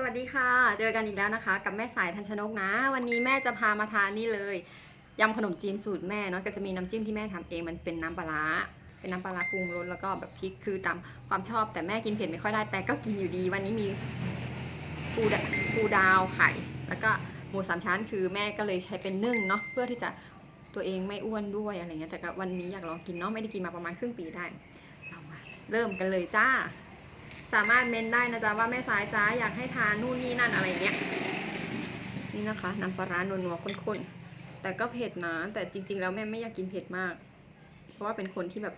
สวัสดีค่ะ เจอกันอีกแล้วนะคะ กับแม่สายทันชนกนะ วันนี้แม่จะพามาทานนี่เลยยำขนมจีนสูตรแม่เนาะก็จะมีน้ำจิ้มที่แม่ทำเองมันเป็นน้ำปลาร้าเป็นน้ำปลาร้าปรุงรสแล้วก็แบบพริกคือตามความชอบแต่แม่กินเผ็ดไม่ค่อยได้แต่ก็กินอยู่ดี วันนี้มีปูดปูดาวไข่แล้วก็หมูสามชั้นคือแม่ก็เลยใช้เป็นนึ่งเนาะเพื่อที่จะตัวเองไม่อ้วนด้วยอะไรเงี้ยแต่ก็วันนี้อยากลองกินเนาะไม่ได้กินมาประมาณครึ่งปีได้เรามาเริ่มกันเลยจ้า สามารถเมนได้นะจ๊ะว่าแม่สายจ้าอยากให้ทานนู่นนี่นั่นอะไรเงี้ยนี่นะคะน้ำปลาร้านัวๆข้นๆแต่ก็เผ็ดนะแต่จริง ๆ แล้วแม่ไม่อยากกินเผ็ดมาก เพราะว่าเป็นคนที่แบบ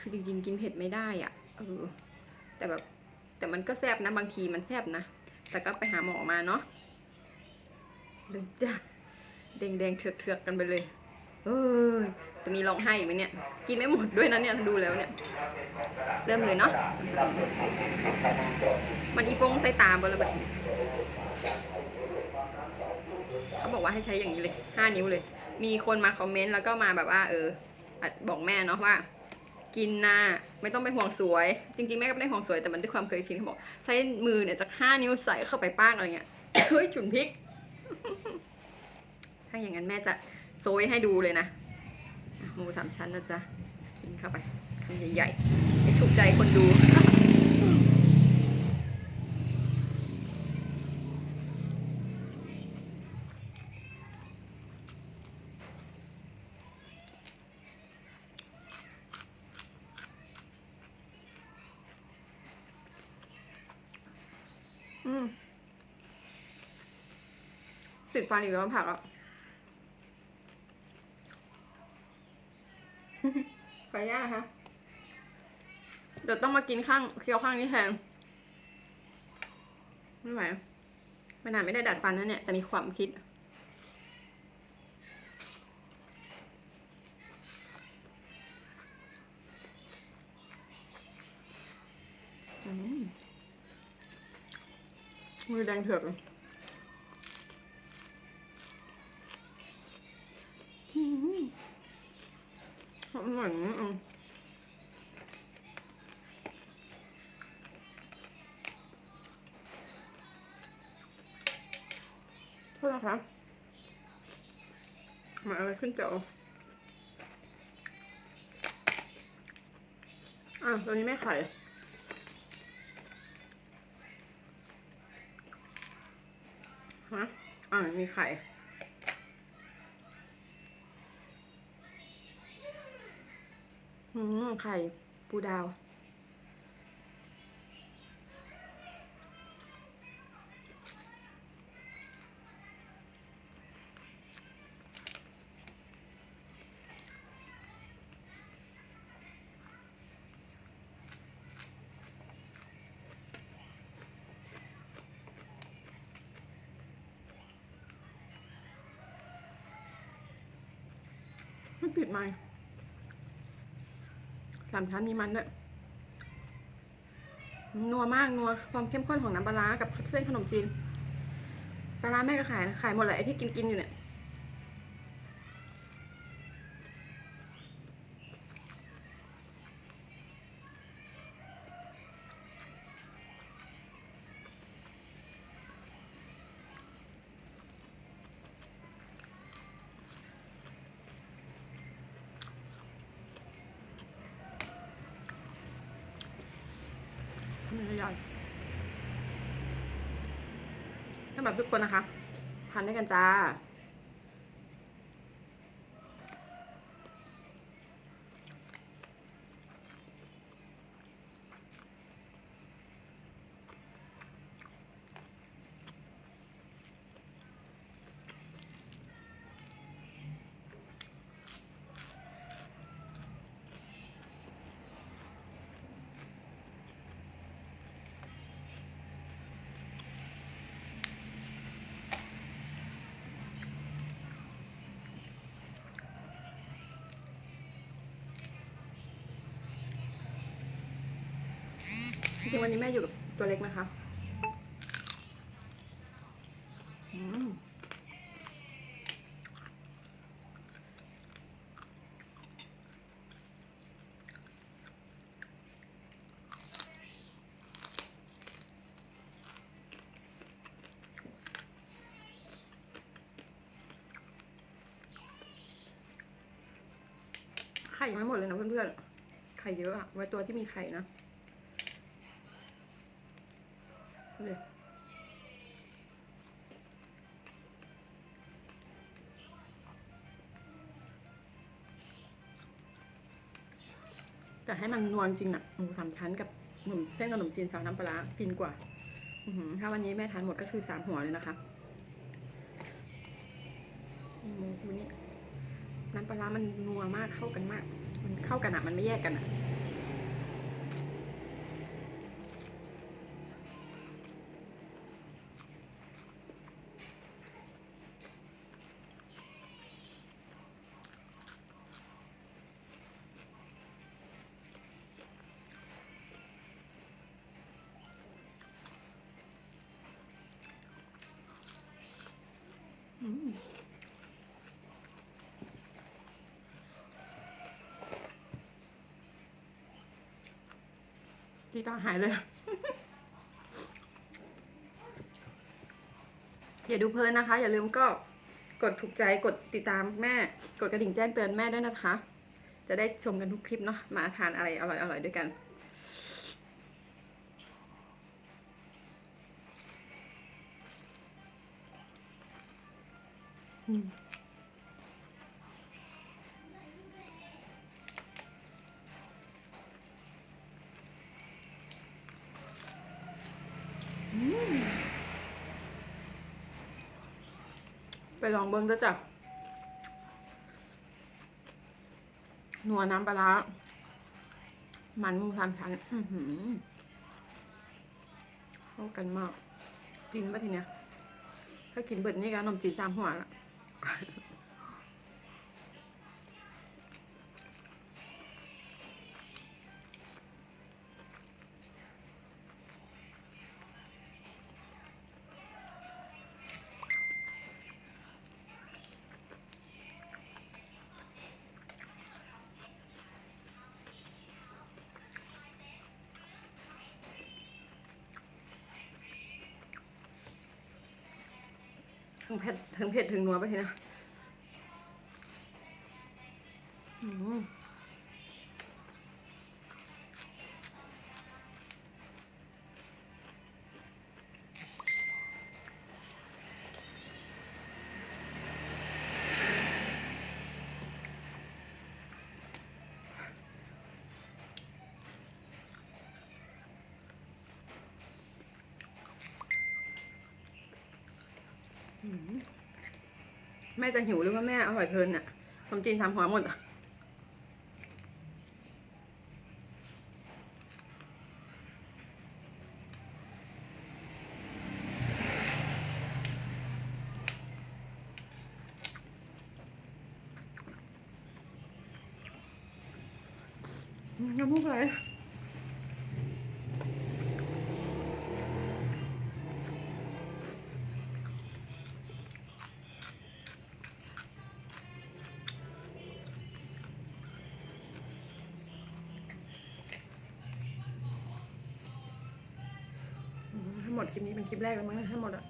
คือจริง ๆ กินเผ็ดไม่ได้อะ่ะเออแต่แบบแต่มันก็แซบนะบางทีมันแซบนะแต่ก็ไปหาหมอมาเนาะเลยจ้ะแดงๆเถือกๆกันไปเลยเออ จะมีร้องไห้อีกไหมเนี่ย กินไม่หมดด้วยนะเนี่ยดูแล้วเนี่ย เริ่มเลยเนาะ มันอีฟงใส่ตาบนระเบิดเขาบอกว่าให้ใช้อย่างนี้เลยห้านิ้วเลย มีคนมาคอมเมนต์แล้วก็มาแบบว่า เออบอกแม่เนาะว่า กินนะไม่ต้องไปห่วงสวย จริงๆแม่ก็ไม่ได้ห่วงสวยแต่มันด้วยความเคยชินเขาบอกใช้มือเนี่ยจากห้านิ้วใส่เข้าไปป้ากอะไรเงี้ยเฮ้ย ฉุนพริก ถ้าอย่างนั้นแม่จะโซยให้ดูเลยนะ มูสามชั้นนะจ๊ะ กินเข้าไปคำใหญ่ๆให้ถูกใจคนดูอืมติดฟันอีกแล้วผักอะ ขออนุญาตนะคะเดี๋ยวต้องมากินข้างเคี้ยวข้างนี้แทนไม่ไหวไม่นานไม่ได้ดัดฟันนะเนี่ยแต่มีความคิดอืมมือแดงเถือก อร่อยมากอะโทษนะคะมาอะไรขึ้นเจ๋ออะตัวนี้ไม่ไข่ฮะอ่ามีไข่ อืมไข่ปูดาว ไม่ติดมัน สามชั้นมีมันด้วยนัวมากนัวความเข้มข้นของน้ำปลากับเส้นขนมจีนปลาแม่ก็ขายนะขายหมดเลยไอ้ที่กินกินอยู่เนี่ย ไม่ใหญ่สำหรับทุกคนนะคะ ทานด้วยกันจ้า จริงวันนี้แม่อยู่กับตัวเล็กนะคะไข่ยังไม่หมดเลยนะเพื่อนๆ ไข่เยอะอะไว้ตัวที่มีไข่นะ ดูดิแต่ให้มันนวลจริงอะหมูสามชั้นกับหนุ่มเส้นขนมจีนซอสน้ำปลาร้าฟินกว่า ถ้าวันนี้แม่ทานหมดก็คือสามหัวเลยนะคะหมูคูนี่น้ำปลาร้ามันนัวมากเข้ากันมาก มันเข้ากันอะมันไม่แยกกันอะ จีตาหายเลย อย่าดูเพลินนะคะ อย่าลืมก็กดถูกใจกดติดตามแม่ กดกระดิ่งแจ้งเตือนแม่ด้วยนะคะ จะได้ชมกันทุกคลิปเนาะมาทานอะไรอร่อยๆด้วยกันอืม ไปลองเบิ้งก็จ้ะนัวน้ำปลาร้ามันหมูสามชั้นเข้ากันมากฟินปะทีเนี้ย ถ้ากินเบิดนี่ก็นมจีนสามหัวละ ถึงเผ็ดถึงเผ็ดถึงนัวไปทีนะอืม แม่จะหิวหรือว่าแม่อร่อยเพลินเนี่ยขนมจีนทำหัวหมดอะน้ำมูกไหล หมดคลิปนี้เป็นคลิปแรกแล้วมั้งเนี่ทั้งหมดอะ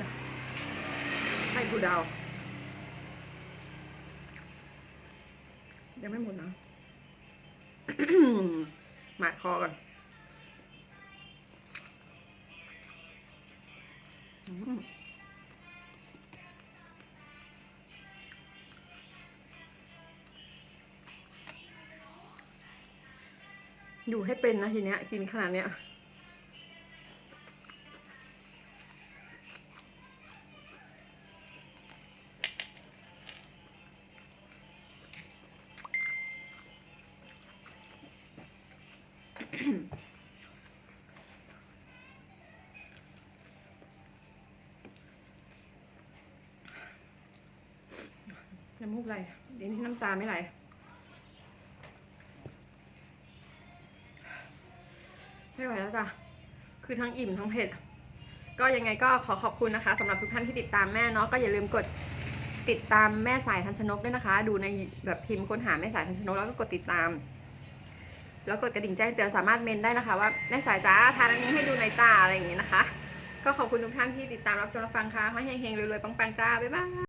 จ้ะไข่ปูดาวยังไม่หมดนะหมาดคอก่อนอยู่ให้เป็นนะทีเนี้ย กินขนาดเนี้ย น้ำมูกไหลเดี๋ยวนี้น้ำตาไม่ไหลไม่ไหวแล้วจ้ะ คือทั้งอิ่มทั้งเผ็ด ก็ยังไงก็ขอขอบคุณนะคะสำหรับทุกท่านที่ติดตามแม่เนาะก็อย่าลืมกดติดตามแม่สายทันชนกด้วยนะคะ ดูในแบบพิมพ์ค้นหาแม่สายทันชนกแล้วก็กดติดตาม แล้วกดกระดิ่งแจ้งเตือนสามารถเมนได้นะคะ ว่าแม่สายจ้าทานอันนี้ให้ดูในอยจ้าอะไรอย่างนี้นะคะ ก็ขอบคุณทุกท่านที่ติดตามรับชมรับฟังค่ะให้เฮงๆรวยๆปังๆจ้าบ๊ายบาย